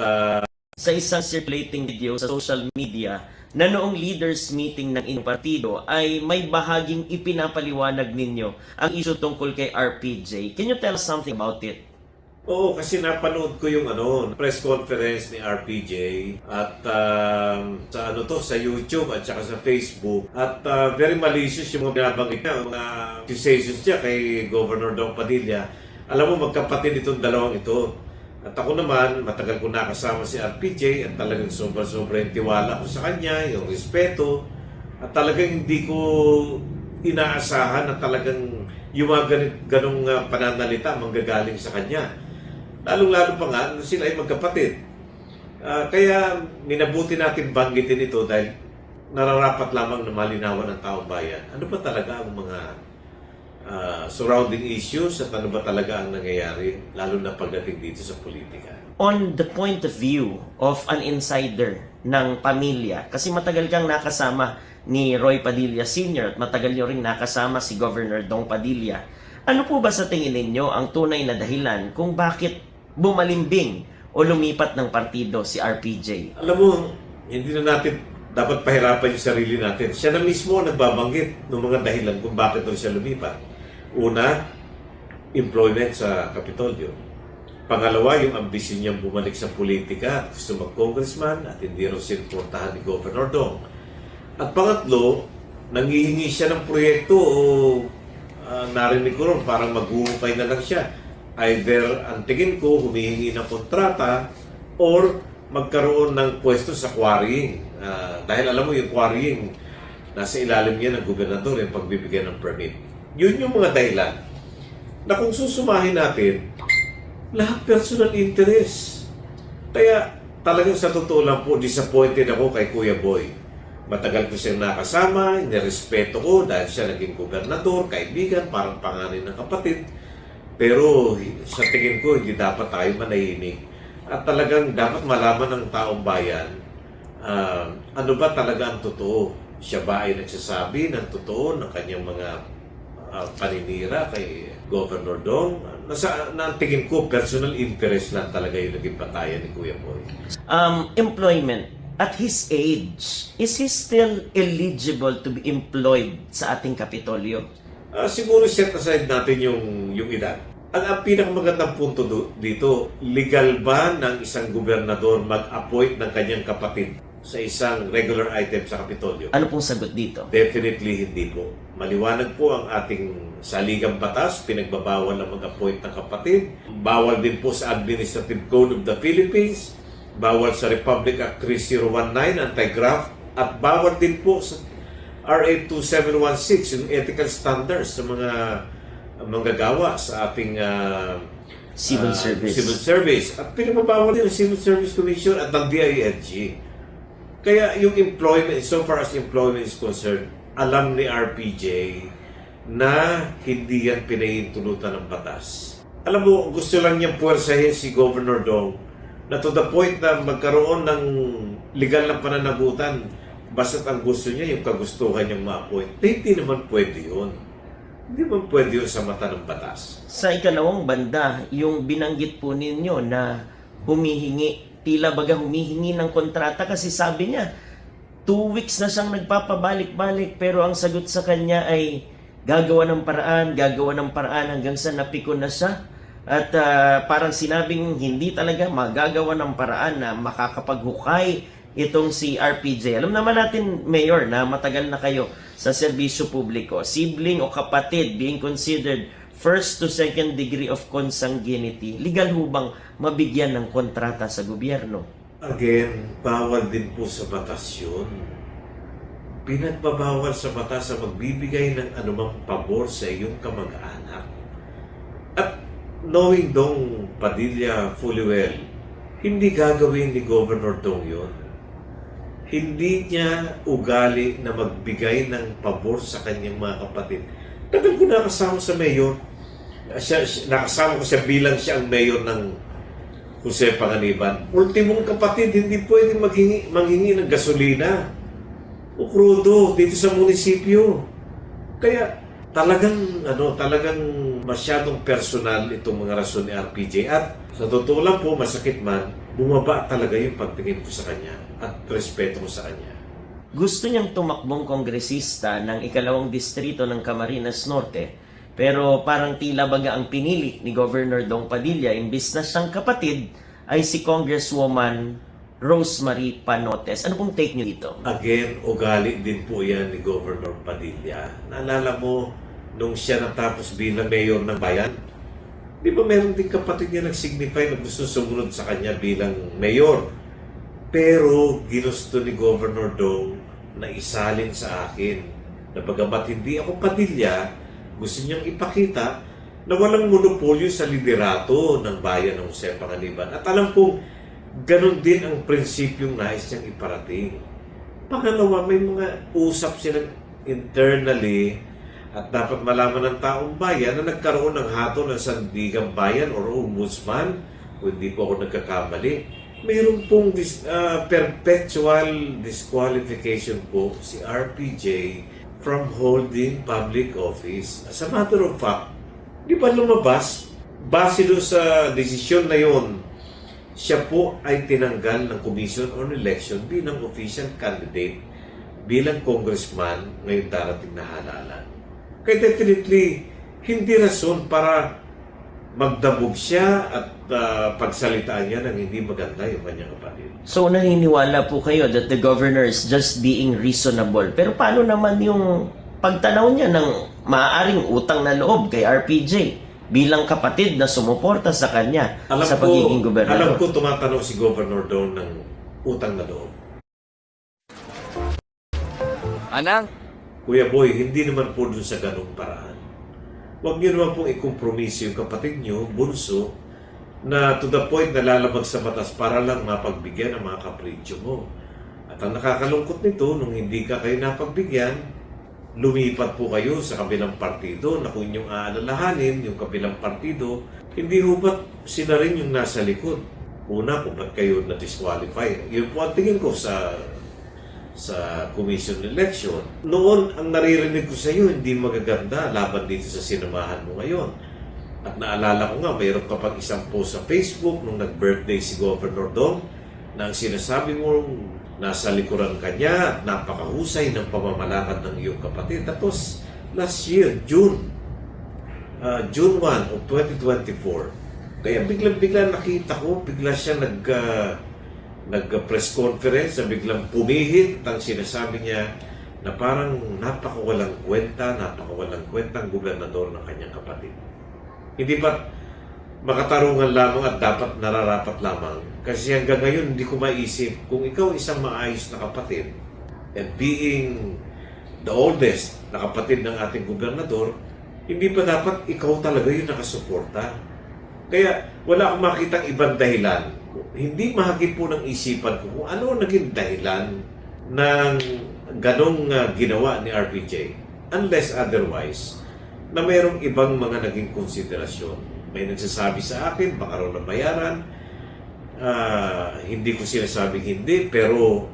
ah, sa isang circulating video sa social media na noong leaders meeting ng inyong partido ay may bahaging ipinapaliwanag ninyo ang issue tungkol kay RPJ. Can you tell us something about it? Oo, kasi napanood ko yung ano, press conference ni RPJ at um, sa ano to, sa YouTube at saka sa Facebook. At uh, very malicious yung mga binabanggit niya, mga accusations niya kay Governor Dong Padilla. Alam mo, magkapatid itong dalawang ito. At ako naman, matagal ko nakasama si RPJ at talagang sobra-sobra yung tiwala ko sa kanya, yung respeto. At talagang hindi ko inaasahan na talagang yung mga ganong uh, pananalita manggagaling sa kanya. Lalong-lalo pa nga, sila ay magkapatid. Ah, kaya minabuti natin banggitin ito dahil nararapat lamang na malinawan ng taong bayan. Ano ba talaga ang mga ah, surrounding issues at ano ba talaga ang nangyayari, lalo na pagdating dito sa politika? On the point of view of an insider ng pamilya, kasi matagal kang nakasama ni Roy Padilla Sr. at matagal nyo rin nakasama si Governor Dong Padilla, ano po ba sa tingin ninyo ang tunay na dahilan kung bakit bumalimbing o lumipat ng partido si RPJ? Alam mo, hindi na natin dapat pahirapan yung sarili natin. Siya na mismo ang nagbabanggit ng mga dahilan kung bakit doon siya lumipat. Una, employment sa Kapitolyo. Pangalawa, yung ambisyon niyang bumalik sa politika at gusto mag-congressman at hindi raw sinuportahan ni Governor Dong. At pangatlo, nangihingi siya ng proyekto o ah, narinig ko ron, parang maghuhukay na lang siya. Either, ang tingin ko, humihingi ng kontrata or magkaroon ng pwesto sa quarrying. Ah, dahil alam mo, yung quarrying, nasa ilalim niya ng gobernador yung pagbibigyan ng permit. Yun yung mga dahilan na kung susumahin natin, lahat personal interest. Kaya talagang sa totoo lang po, disappointed ako kay Kuya Boy. Matagal ko siyang nakasama, nirespeto ko dahil siya naging gobernador, kaibigan, parang panganay ng kapatid. Pero sa tingin ko, hindi dapat tayo manahimik. At talagang dapat malaman ng taong bayan, ah, ano ba talaga ang totoo? Siya ba ay nagsasabi ng totoo ng kanyang mga ah, paninira kay Governor Dong? Nasa, na tingin ko, personal interest lang talaga yung naging batayan ni Kuya Boy. Um, employment. At his age, is he still eligible to be employed sa ating Kapitolyo? Ah, siguro set aside natin yung, yung edad. Ang, ang pinakamagandang punto do, dito, legal ba ng isang gobernador mag-appoint ng kanyang kapatid sa isang regular item sa Kapitolyo? Ano pong sagot dito? Definitely hindi po. Maliwanag po ang ating saligang batas, pinagbabawal na mag-appoint ng kapatid. Bawal din po sa Administrative Code of the Philippines, bawal sa Republic Act 3019, anti-graft, at bawal din po sa RA 2716, yung ethical standards sa mga manggagawa sa ating ah, Civil ah, service. Civil service. At pinagbabawal din ng Civil Service Commission at ng DILG. Kaya yung employment, so far as employment is concerned, alam ni RPJ na hindi yan pinahintulutan ng batas. Alam mo, gusto lang niyang puwersahin si Governor Dong na to the point na magkaroon ng legal na pananagutan basta't ang gusto niya yung kagustuhan niyang ma-appoint. Hindi naman pwede yun. Hindi naman pwede yun sa mata ng batas. Sa ikalawang banda, yung binanggit po ninyo na humihingi, tila baga humihingi ng kontrata kasi sabi niya, two weeks na siyang nagpapabalik-balik pero ang sagot sa kanya ay gagawa ng paraan, gagawa ng paraan hanggang sa napikon na siya. At ah, parang sinabing hindi talaga magagawa ng paraan na makakapaghukay itong si RPJ. Alam naman natin, Mayor, na matagal na kayo sa serbisyo publiko. Sibling o kapatid being considered first to second degree of consanguinity. Legal hubang mabigyan ng kontrata sa gobyerno? Again, bawal din po sa batas yun. Pinagbabawal sa batas sa magbibigay ng anumang pabor sa iyong kamag-anak. At knowing Dong Padilla fully well, hindi gagawin ni Governor Dong yun. Hindi niya ugali na magbigay ng pabor sa kanyang mga kapatid. Tagal ko nakasama sa mayor. Siya, nakasama ko siya bilang siya ang mayor ng Jose Panganiban. Ultimong kapatid, hindi pwede maghingi, manghingi ng gasolina o krudo dito sa munisipyo. Kaya talagang ano, talagang masyadong personal itong mga rason ni RPJ at sa totoo lang po masakit man, bumaba talaga yung pagtingin ko sa kanya at respeto ko sa kanya. Gusto niyang tumakbong kongresista ng ikalawang distrito ng Camarines Norte, pero parang tila baga ang pinili ni Governor Dong Padilla imbis na siyang kapatid ay si Congresswoman Rosemary Panotes. Ano pong take niyo dito? Again, ugali din po yan ni Governor Padilla. Naalala mo, nung siya natapos bilang mayor ng bayan, di ba meron din kapatid niya nag-signify na gusto sumunod sa kanya bilang mayor? Pero ginusto ni Governor Dong na isalin sa akin na bagamat hindi ako Padilla, gusto niyang ipakita na walang monopolyo sa liderato ng bayan ng Jose Panganiban. At alam kong ganun din ang prinsipyong nais niyang iparating. Pangalawa, may mga usap silang internally at dapat malaman ng taong bayan na nagkaroon ng hato ng sandigang bayan or ombudsman kung hindi po ako nagkakamali. Mayroon pong dis, ah, perpetual disqualification po si RPJ from holding public office. As a matter of fact, di ba lumabas, base doon sa desisyon na yon, siya po ay tinanggal ng Commission on Election bilang official candidate bilang congressman ngayong darating na halalan. Kaya definitely, hindi rason para magdabog siya at ah, pagsalitaan niya ng hindi maganda yung kanyang kapatid. So naniniwala po kayo that the governor is just being reasonable. Pero paano naman yung pagtanaw niya ng maaaring utang na loob kay RPJ bilang kapatid na sumuporta sa kanya Alam sa ko, pagiging alam gobernador? ko tumatanong si Governor doon ng utang na loob. Anang, Kuya Boy, hindi naman po dun sa ganong paraan. Huwag niyo naman pong ikompromiso yung kapatid niyo, bunso, na to the point na lalabag sa batas para lang mapagbigyan ng mga kapritsyo mo. At ang nakakalungkot nito, nung hindi ka kayo napagbigyan, lumipat po kayo sa kabilang partido na kung inyong aalalahanin, yung kabilang partido, hindi ho ba't sila rin yung nasa likod? Una, kung ba't kayo na-disqualify? Yun po ang tingin ko sa sa commission election. Noon, ang naririnig ko sa iyo, hindi magaganda laban dito sa sinamahan mo ngayon. At naalala ko nga, mayroon ka pang isang post sa Facebook nung nag-birthday si Governor Dong na ang sinasabi mo nasa likuran ka niya at napakahusay ng pamamalakad ng iyong kapatid. Tapos, last year, June, uh, June 1 of 2024, kaya biglang-bigla nakita ko, bigla siya nag, uh, nag-press conference na biglang pumihit ang sinasabi niya na parang napakawalang kwenta, napakawalang kwentang gobernador ng kanyang kapatid. Hindi ba makatarungan lamang at dapat nararapat lamang? Kasi hanggang ngayon hindi ko maisip kung ikaw isang maayos na kapatid and being the oldest na kapatid ng ating gobernador, hindi ba dapat ikaw talaga yung nakasuporta? Kaya wala akong makitang ibang dahilan. Hindi mahagip po ng isipan ko kung ano naging dahilan ng ganong uh, ginawa ni RPJ. Unless otherwise, na mayroong ibang mga naging konsiderasyon. May nagsasabi sa akin, baka raw nabayaran. Ah, hindi ko sinasabing hindi, pero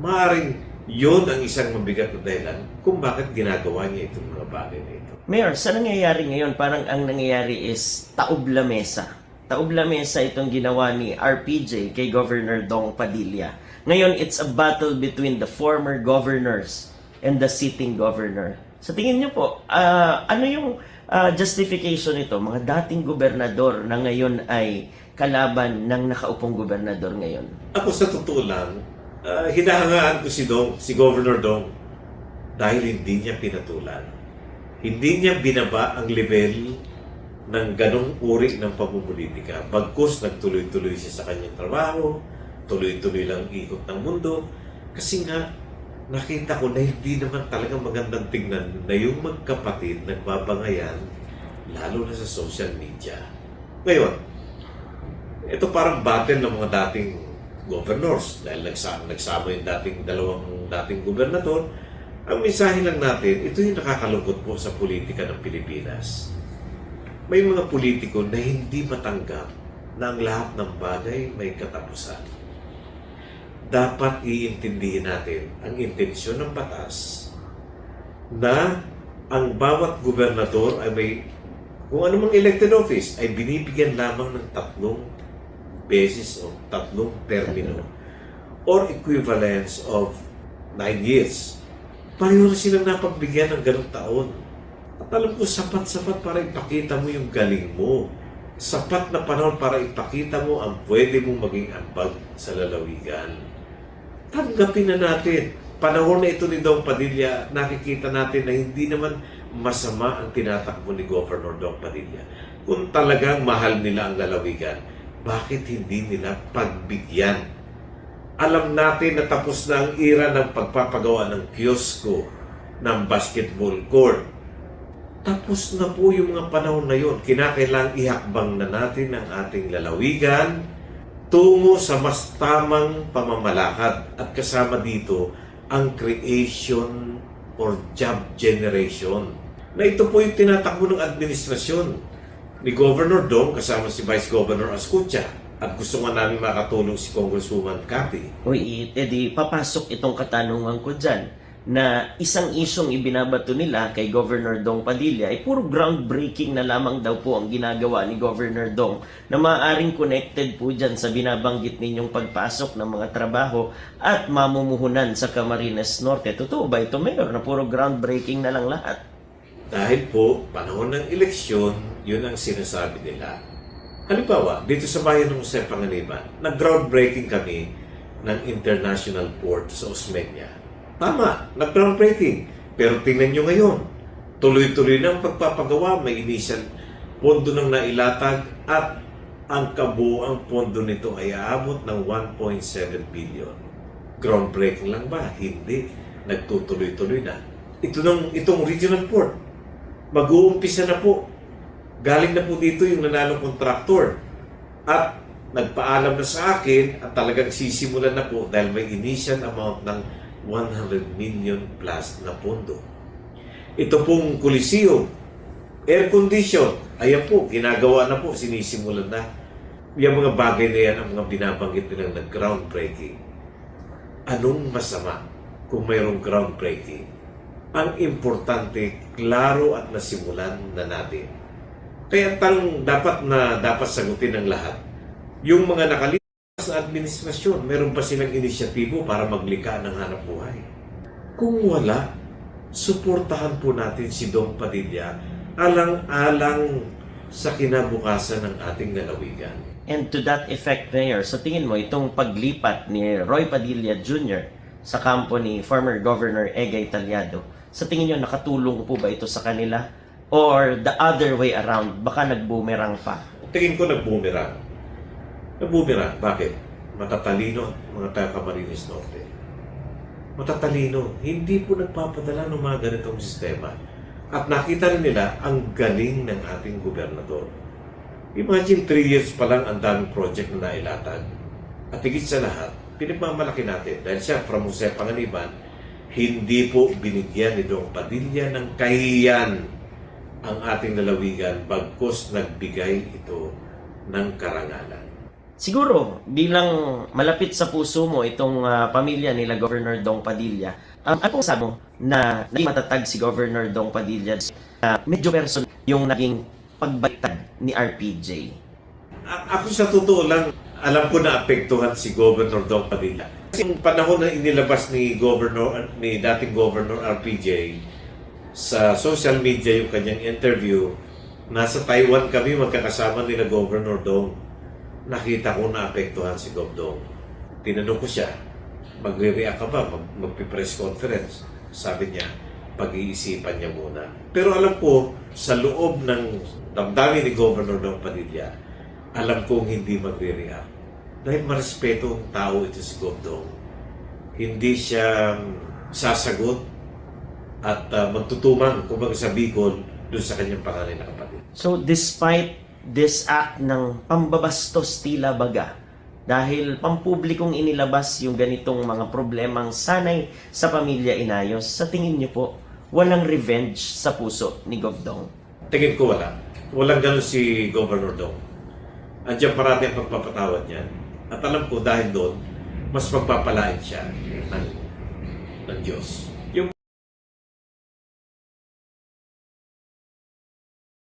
maaaring yon ang isang mabigat na dahilan kung bakit ginagawa niya itong mga bagay na ito. Mayor, sa nangyayari ngayon, parang ang nangyayari is taob lamesa. Taob lamesa itong ginawa ni RPJ kay Governor Dong Padilla. Ngayon, it's a battle between the former governors and the sitting governor. Sa tingin niyo po, ah, ano yung ah, justification nito? Mga dating gobernador na ngayon ay kalaban ng nakaupong gobernador ngayon. Ako sa totoo lang, ah, hinahangaan ko si Dong, si Governor Dong dahil hindi niya pinatulan. Hindi niya binaba ang level ng ganong uri ng pamumulitika. Bagkus nagtuloy-tuloy siya sa kanyang trabaho, tuloy-tuloy lang ikot ng mundo. Kasi nga, nakita ko na hindi naman talaga magandang tingnan na yung magkapatid nagbabangayan, lalo na sa social media. Ngayon, ito parang battle ng mga dating governors dahil nagsama, nagsama yung dating dalawang dating gobernador. Ang mensahe lang natin, ito yung nakakalungkot po sa politika ng Pilipinas. May mga politiko na hindi matanggap na ang lahat ng bagay may katapusan. Dapat iintindihin natin ang intensyon ng batas na ang bawat gobernador ay may kung anumang elected office ay binibigyan lamang ng tatlong beses o tatlong termino or equivalence of 9 years. Pareho na silang napagbigyan ng ganong taon. At alam ko, sapat-sapat para ipakita mo yung galing mo. Sapat na panahon para ipakita mo ang pwede mong maging ambag sa lalawigan. Tanggapin na natin. Panahon na ito ni Dong Padilla, nakikita natin na hindi naman masama ang tinatakbo ni Governor Dong Padilla. Kung talagang mahal nila ang lalawigan, bakit hindi nila pagbigyan? Alam natin na tapos na ang era ng pagpapagawa ng kiosko, ng basketball court. Tapos na po yung mga panahon na yun. Kinakailangang ihakbang na natin ang ating lalawigan tungo sa mas tamang pamamalakad at kasama dito ang creation or job generation. Na ito po yung tinatakbo ng administrasyon ni Governor Dong kasama si Vice Governor Ascucha at gusto nga namin makatulong si Congresswoman Cathy. Uy, edi papasok itong katanungan ko dyan na isang isyong ibinabato nila kay Governor Dong Padilla ay puro groundbreaking na lamang daw po ang ginagawa ni Governor Dong na maaaring connected po dyan sa binabanggit ninyong pagpasok ng mga trabaho at mamumuhunan sa Camarines Norte. Totoo ba ito, Mayor, na puro groundbreaking na lang lahat? Dahil po, panahon ng eleksyon, yun ang sinasabi nila. Halimbawa, dito sa bayan ng Jose Panganiban, nag-groundbreaking kami ng International Port sa Osmeña. Tama, nag-groundbreaking. Pero tingnan nyo ngayon, tuloy-tuloy na ang pagpapagawa, may initial pondo nang nailatag at ang kabuang pondo nito ay aabot ng 1.7 billion. Groundbreaking lang ba? Hindi. Nagtutuloy-tuloy na. Ito ng, itong regional port, mag-uumpisa na po. Galing na po dito yung nanalong kontraktor. At nagpaalam na sa akin at talagang sisimulan na po dahil may initial amount ng 100 million plus na pondo. Ito pong Coliseum, air condition, ayan po, ginagawa na po, sinisimulan na. Yung mga bagay na yan ang mga binabanggit nilang nag-groundbreaking. Anong masama kung mayroong groundbreaking? Ang importante, klaro at nasimulan na natin. Kaya talang dapat na dapat sagutin ng lahat. Yung mga nakalipas na administrasyon, meron ba silang inisyatibo para maglika ng hanap buhay? Kung wala, suportahan po natin si Dong Padilla alang-alang sa kinabukasan ng ating lalawigan. And to that effect, Mayor, sa tingin mo, itong paglipat ni Roy Padilla Jr. sa kampo ni former Governor Egay Talyado, sa tingin nyo, nakatulong po ba ito sa kanila? Or the other way around, baka nag-boomerang pa? Tingin ko nagbumerang. Nagbumerang. Bakit? Matatalino ang mga taga Camarines Norte. Matatalino. Hindi po nagpapadala ng mga ganitong sistema. At nakita rin nila ang galing ng ating gobernador. Imagine, 3 years pa lang ang daming project na nailatag. At higit sa lahat, pinagmamalaki natin dahil siya from Jose Panganiban, hindi po binigyan ni Dong Padilla ng kahiyan ang ating lalawigan bagkos nagbigay ito ng karangalan. Siguro, bilang malapit sa puso mo itong ah, pamilya nila Governor Dong Padilla, um, ano sabi mo na naging matatag si Governor Dong Padilla na medyo person yung naging pagbaliktad ni RPJ? A- ako sa totoo lang, alam ko na apektuhan si Governor Dong Padilla. Kasi yung panahon na inilabas ni Governor ni dating Governor RPJ sa social media yung kanyang interview, nasa Taiwan kami magkakasama nila Governor Dong. Nakita ko na apektuhan si Gov Dong. Tinanong ko siya, magre-react ka ba? Mag- magpi-press conference? Sabi niya, pag-iisipan niya muna. Pero alam ko, sa loob ng damdamin ni Governor Dong Padilla, alam kong hindi magre-react. Dahil marespeto ang tao ito si Gov Dong. Hindi siya mm, sasagot at uh, magtutumang, kumbaga sa Bicol, doon sa kanyang panganay na kapatid. So, despite this act ng pambabastos tila baga, dahil pampublikong inilabas yung ganitong mga problemang sanay sa pamilya inayos, sa tingin niyo po, walang revenge sa puso ni Govdong? Tingin ko wala. Walang ganun si Governor Dong. Andiyan parati ang pagpapatawad niya. At alam ko dahil doon, mas magpapalain siya ng, ng Diyos.